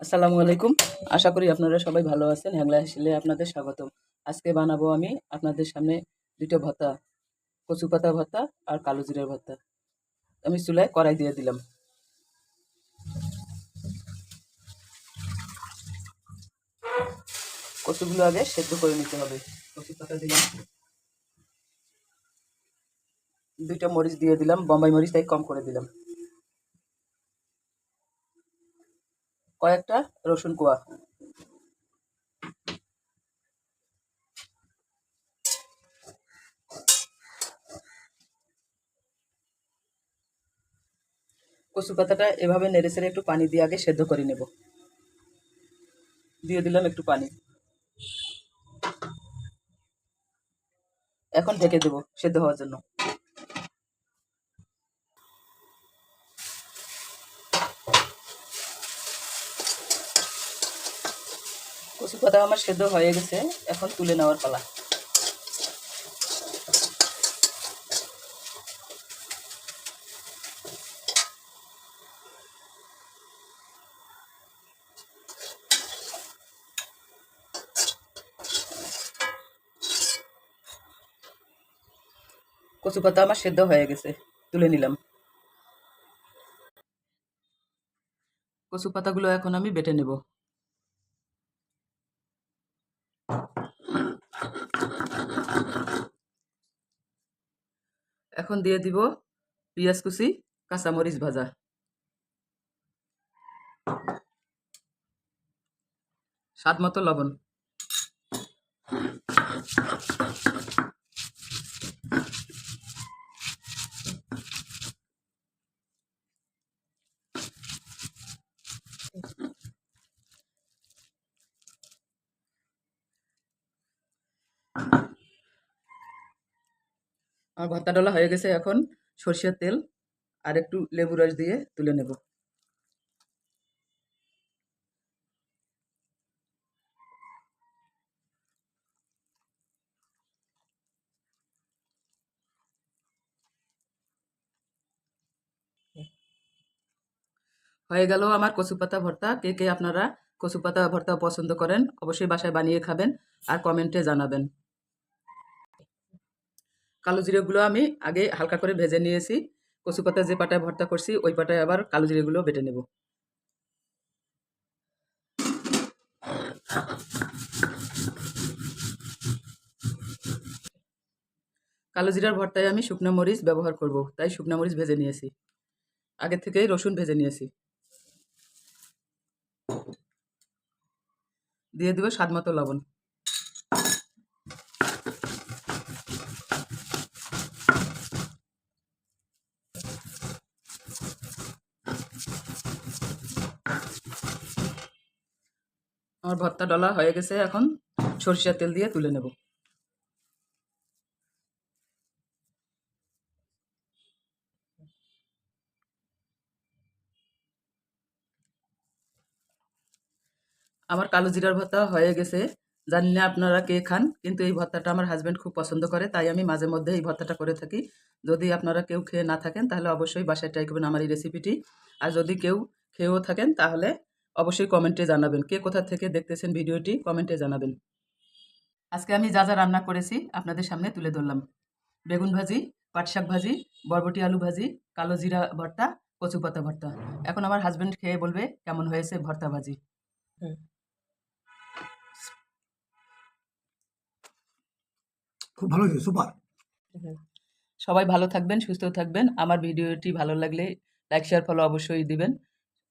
আসসালামু আলাইকুম। আশা করি আপনারা সবাই ভালো আছেন। হ্যাংলা হাসিলে আপনাদের স্বাগতম। আজকে বানাবো আমি আপনাদের সামনে দুটো ভর্তা কচু পাতা ভর্তা আর কালো জিরার ভর্তা। আমি চুলায় কড়াই দিয়ে দিলাম। কচুগুলো আগে সেদ্ধ করে নিতে হবে। কচু পাতা দিলাম। দুইটা মরিচ দিয়ে দিলাম। বোম্বাই মরিচ তাই কম করে দিলাম। কয়েকটা রসুন কোয়া। কচু পাতাটা এভাবে নেড়ে ছেড়ে একটু পানি দিয়ে আগে সেদ্ধ করে নেব। দিয়ে দিলাম একটু পানি। এখন ঢেকে দেবো সেদ্ধ হওয়ার জন্য। কচু পাতা আমার সেদ্ধ হয়ে গেছে, এখন তুলে নেওয়ার পালা। কচু পাতা আমার সেদ্ধ হয়ে গেছে, তুলে নিলাম। কচু পাতাগুলো এখন আমি বেটে নেব। এখন দিয়ে দিব পেঁয়াজ কুচি কাঁচামরিচ ভাজা। স্বাদ মতো লবণ। আমার ভর্তা ডলা হয়ে গেছে এখন, সর্ষের তেল আর একটু লেবু রস দিয়ে তুলে নেব। হয়ে গেল আমার কচু পাতা ভর্তা। কে কে আপনারা কচু পাতা ভর্তা পছন্দ করেন, অবশ্যই বাসায় বানিয়ে খাবেন আর কমেন্টে জানাবেন। কালো জিরেগুলো আমি আগে হালকা করে ভেজে নিয়েছি। কচু পাতা যে পাটায় ভর্তা করছি, ওই পাটায় আবার কালো জিরেগুলো বেটে নেব। কালো জিরার ভর্তায় আমি শুকনো মরিচ ব্যবহার করব, তাই শুকনো মরিচ ভেজে নিয়েছি। আগে থেকেই রসুন ভেজে নিয়েছি। দিয়ে দিব স্বাদ মতো লবণ। আমার ভর্তা ডলা হয়ে গেছে, এখন সরিষার তেল দিয়ে তুলে নেব। আমার কালো জিরার ভর্তা হয়ে গেছে। জানি না আপনারা কে খান, কিন্তু এই ভর্তাটা আমার হাজব্যান্ড খুব পছন্দ করে, তাই আমি মাঝে মধ্যে এই ভর্তাটা করে থাকি। যদি আপনারা কেউ খেয়ে না থাকেন, তাহলে অবশ্যই বাসায় ট্রাই করবেন আমার এই রেসিপিটি আর যদি কেউ খেয়েও থাকেন, তাহলে অবশ্যই কমেন্টে জানাবেন। কে কোথা থেকে দেখতেছেন ভিডিওটি কমেন্টে জানাবেন। আজকে আমি যা যা রান্না করেছি আপনাদের সামনে তুলে ধরলাম। বেগুন ভাজি পাট শাক ভাজি বরবটি আলু ভাজি কালো জিরা ভর্তা কচু পাতা ভর্তা। এখন আমার হাজব্যান্ড খেয়ে বলবে কেমন হয়েছে ভর্তা ভাজি। খুব ভালো হয়েছে সুপার সবাই ভালো থাকবেন সুস্থ থাকবেন। আমার ভিডিওটি ভালো লাগলে লাইক শেয়ার ফলো অবশ্যই দিবেন।